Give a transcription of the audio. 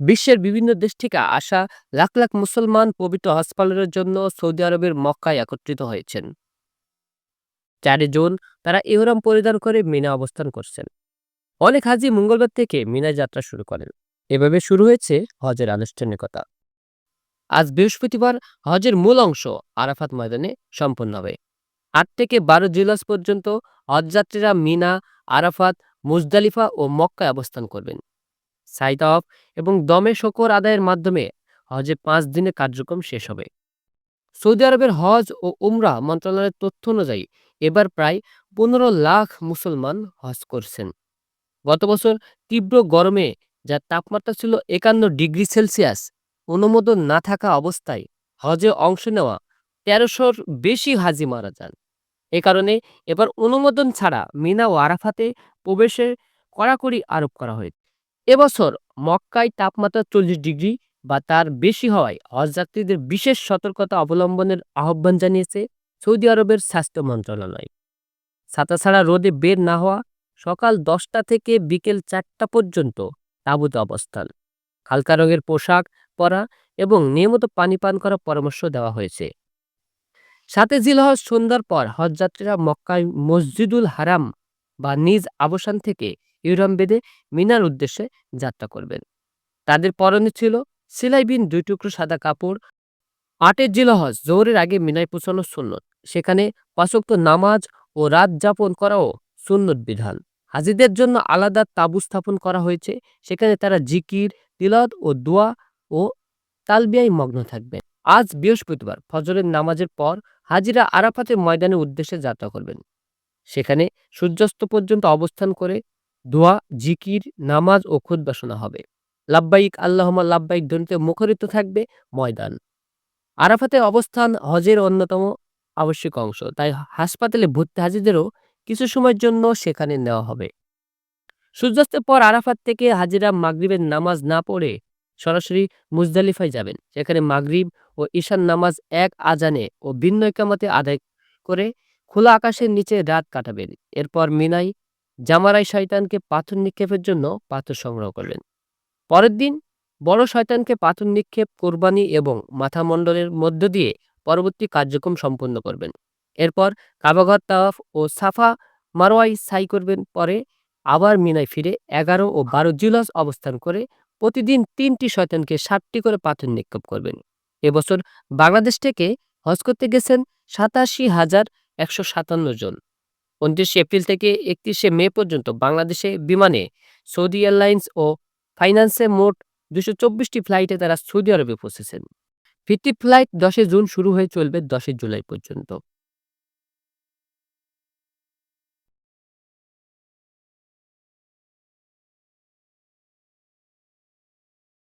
বিশ্বের বিভিন্ন দেশ থেকে আসা লাখ লাখ মুসলমান পবিত্র হজ পালনের জন্য সৌদি আরবের মক্কায় একত্রিত হয়েছেন। চারে জুন তারা ইহরাম পরিধান করে মিনা অবস্থান করছেন। অনেক হাজি মঙ্গলবার থেকে মিনায় যাত্রা শুরু করেন। এভাবে শুরু হয়েছে হজের আনুষ্ঠানিকতা। আজ বৃহস্পতিবার হজের মূল অংশ আরাফাত ময়দানে সম্পন্ন হবে। আট থেকে বারো জুলাস পর্যন্ত হজযাত্রীরা মিনা, আরাফাত, মুজদালিফা ও মক্কায় অবস্থান করবেন। সাইদ অফ এবং দমে শকর আদায়ের মাধ্যমে হজে পাঁচ দিনের কার্যক্রম শেষ হবে। সৌদি আরবের হজ ও উমরা মন্ত্রণালয়ের তথ্য অনুযায়ী এবার প্রায় পনেরো লাখ মুসলমান হজ করছেন। গত বছর তীব্র গরমে, যার তাপমাত্রা ছিল একান্ন ডিগ্রি সেলসিয়াস, অনুমোদন না থাকা অবস্থায় হজে অংশ নেওয়া তেরোশোর বেশি হাজি মারা যান। এ কারণে এবার অনুমোদন ছাড়া মিনা ও আরাফাতে প্রবেশে কড়াকড়ি আরোপ করা হয়েছে। এবছর মক্কায় তাপমাত্রা চল্লিশ ডিগ্রি বা তার বেশি হওয়ায় হজযাত্রীদের বিশেষ সতর্কতা অবলম্বনের আহ্বান জানিয়েছে সৌদি আরবের স্বাস্থ্য মন্ত্রণালয়। ছাতা ছাড়া রোদে বের না হওয়া সকাল দশটা থেকে বিকেল চারটা পর্যন্ত তাঁবুতে অবস্থান। হালকা রঙের পোশাক পরা এবং নিয়মিত পানি পান করার পরামর্শ দেওয়া হয়েছে। সাথে জিলহজ সন্ধ্যার পর হজযাত্রীরা মক্কায় মসজিদুল হারাম বা নিজ আবসান থেকে ইহরাম বেঁধে মিনার উদ্দেশ্যে যাত্রা করবেন। তাদের পরনে ছিল সিলাইবিন দুই টুকরো সাদা কাপড়, আটের জিলহজ, জোহরের আগে মিনায় পৌঁছানো সুন্নত। সেখানে পাঁচক্ত নামাজ ও রাত যাপন করাও সুন্নত বিধান। হাজিদের জন্য আলাদা তাবু স্থাপন করা হয়েছে। সেখানে তারা জিকির, তিলাওয়াত ও দোয়া ও তালবিয়ায় মগ্ন থাকবেন। আজ বৃহস্পতিবার, ফজরের নামাজের পর হাজিরা আরাফাতের ময়দানের উদ্দেশ্যে যাত্রা করবেন। সেখানে সূর্যাস্ত পর্যন্ত অবস্থান করে দোয়া, জিকির, নামাজ ও খুদ্া হবে। লাব্বাইক আল্লাহমা লাব্বাইক ধ্বনিতে মুখরিত থাকবে ময়দান। আরাফাতের অবস্থান হজের অন্যতম আবশ্যিক অংশ। তাই হাসপাতালে ভর্তি হাজিদেরও কিছু সময়ের জন্য সেখানে নেওয়া হবে। সূর্যাস্তের পর আরাফাত থেকে হাজিরা মাগরিবের নামাজ না পড়ে সরাসরি মুজদালিফায় যাবেন। সেখানে মাগরিব ও ঈশান নামাজ এক আজানে ও ভিন্ন একামতে আদায় করে খোলা আকাশের নিচে রাত কাটাবেন। এরপর মিনাই জামারাই শয়তানকে পাথর নিক্ষেপের জন্য পাথর সংগ্রহ করলেন। পরের দিন বড় শয়তানকে পাথর নিক্ষেপ, কোরবানি এবং মাথামণ্ডলের মধ্য দিয়ে পরবর্তী কার্যক্রম সম্পন্ন করবেন। এরপর কাবাঘর, তাওয়াফ ও সাফা মারোয়াই সাই করবেন। পরে আবার মিনায় ফিরে এগারো ও বারো জুলাস অবস্থান করে প্রতিদিন তিনটি শয়তানকে ষাটটি করে পাথর নিক্ষেপ করবেন। এবছর বাংলাদেশ থেকে হজ করতে গেছেন সাতাশি হাজার একশো সাতান্ন জন। উনত্রিশে এপ্রিল থেকে একত্রিশে মে পর্যন্ত বাংলাদেশে বিমানে সৌদি এয়ারলাইন্স ও ফাইন্যান্সে মোট দুশো চব্বিশটি ফ্লাইটে তারা সৌদি আরবে পৌঁছেছেন। ফিরতি ফ্লাইট দশে জুন শুরু হয়ে চলবে দশই জুলাই পর্যন্ত।